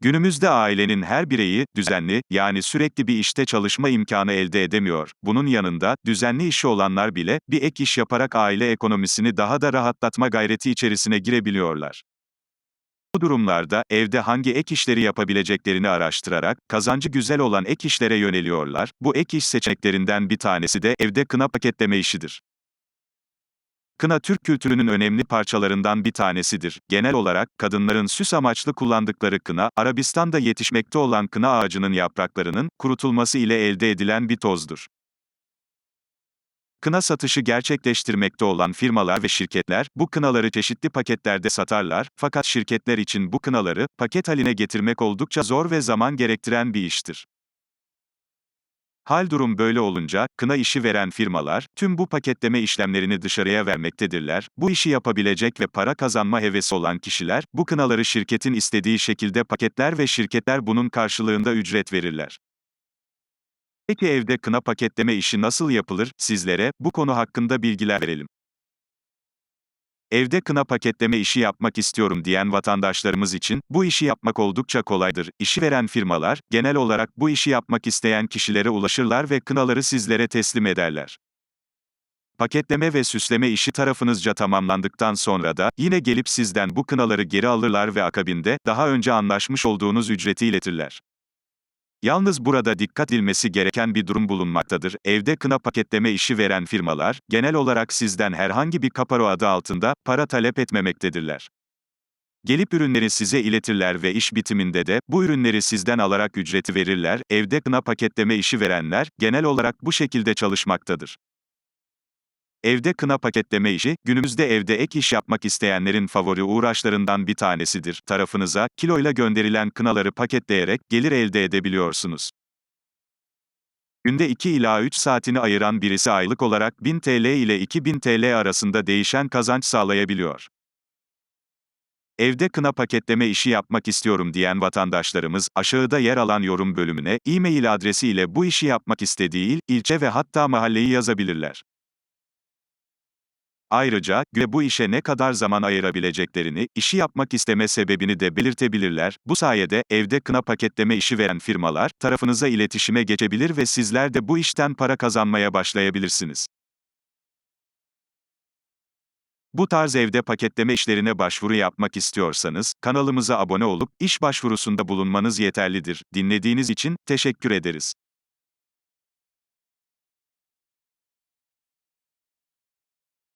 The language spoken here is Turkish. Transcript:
Günümüzde ailenin her bireyi, düzenli, yani sürekli bir işte çalışma imkanı elde edemiyor. Bunun yanında, düzenli işi olanlar bile, bir ek iş yaparak aile ekonomisini daha da rahatlatma gayreti içerisine girebiliyorlar. Bu durumlarda, evde hangi ek işleri yapabileceklerini araştırarak, kazancı güzel olan ek işlere yöneliyorlar. Bu ek iş seçeneklerinden bir tanesi de, evde kına paketleme işidir. Kına Türk kültürünün önemli parçalarından bir tanesidir. Genel olarak, kadınların süs amaçlı kullandıkları kına, Arabistan'da yetişmekte olan kına ağacının yapraklarının, kurutulması ile elde edilen bir tozdur. Kına satışı gerçekleştirmekte olan firmalar ve şirketler, bu kınaları çeşitli paketlerde satarlar, fakat şirketler için bu kınaları, paket haline getirmek oldukça zor ve zaman gerektiren bir iştir. Hal durum böyle olunca, kına işi veren firmalar, tüm bu paketleme işlemlerini dışarıya vermektedirler. Bu işi yapabilecek ve para kazanma hevesi olan kişiler, bu kınaları şirketin istediği şekilde paketler ve şirketler bunun karşılığında ücret verirler. Peki evde kına paketleme işi nasıl yapılır? Sizlere, bu konu hakkında bilgiler verelim. Evde kına paketleme işi yapmak istiyorum diyen vatandaşlarımız için, bu işi yapmak oldukça kolaydır. İşi veren firmalar, genel olarak bu işi yapmak isteyen kişilere ulaşırlar ve kınaları sizlere teslim ederler. Paketleme ve süsleme işi tarafınızca tamamlandıktan sonra da, yine gelip sizden bu kınaları geri alırlar ve akabinde, daha önce anlaşmış olduğunuz ücreti iletirler. Yalnız burada dikkat edilmesi gereken bir durum bulunmaktadır. Evde kına paketleme işi veren firmalar, genel olarak sizden herhangi bir kaparo adı altında, para talep etmemektedirler. Gelip ürünleri size iletirler ve iş bitiminde de, bu ürünleri sizden alarak ücreti verirler. Evde kına paketleme işi verenler, genel olarak bu şekilde çalışmaktadır. Evde kına paketleme işi, günümüzde evde ek iş yapmak isteyenlerin favori uğraşlarından bir tanesidir. Tarafınıza, kiloyla gönderilen kınaları paketleyerek, gelir elde edebiliyorsunuz. Günde 2 ila 3 saatini ayıran birisi aylık olarak 1000 TL ile 2000 TL arasında değişen kazanç sağlayabiliyor. Evde kına paketleme işi yapmak istiyorum diyen vatandaşlarımız, aşağıda yer alan yorum bölümüne, e-mail adresi ile bu işi yapmak istediği il, ilçe ve hatta mahalleyi yazabilirler. Ayrıca, güne bu işe ne kadar zaman ayırabileceklerini, işi yapmak isteme sebebini de belirtebilirler. Bu sayede, evde kına paketleme işi veren firmalar, tarafınıza iletişime geçebilir ve sizler de bu işten para kazanmaya başlayabilirsiniz. Bu tarz evde paketleme işlerine başvuru yapmak istiyorsanız, kanalımıza abone olup, iş başvurusunda bulunmanız yeterlidir. Dinlediğiniz için, teşekkür ederiz.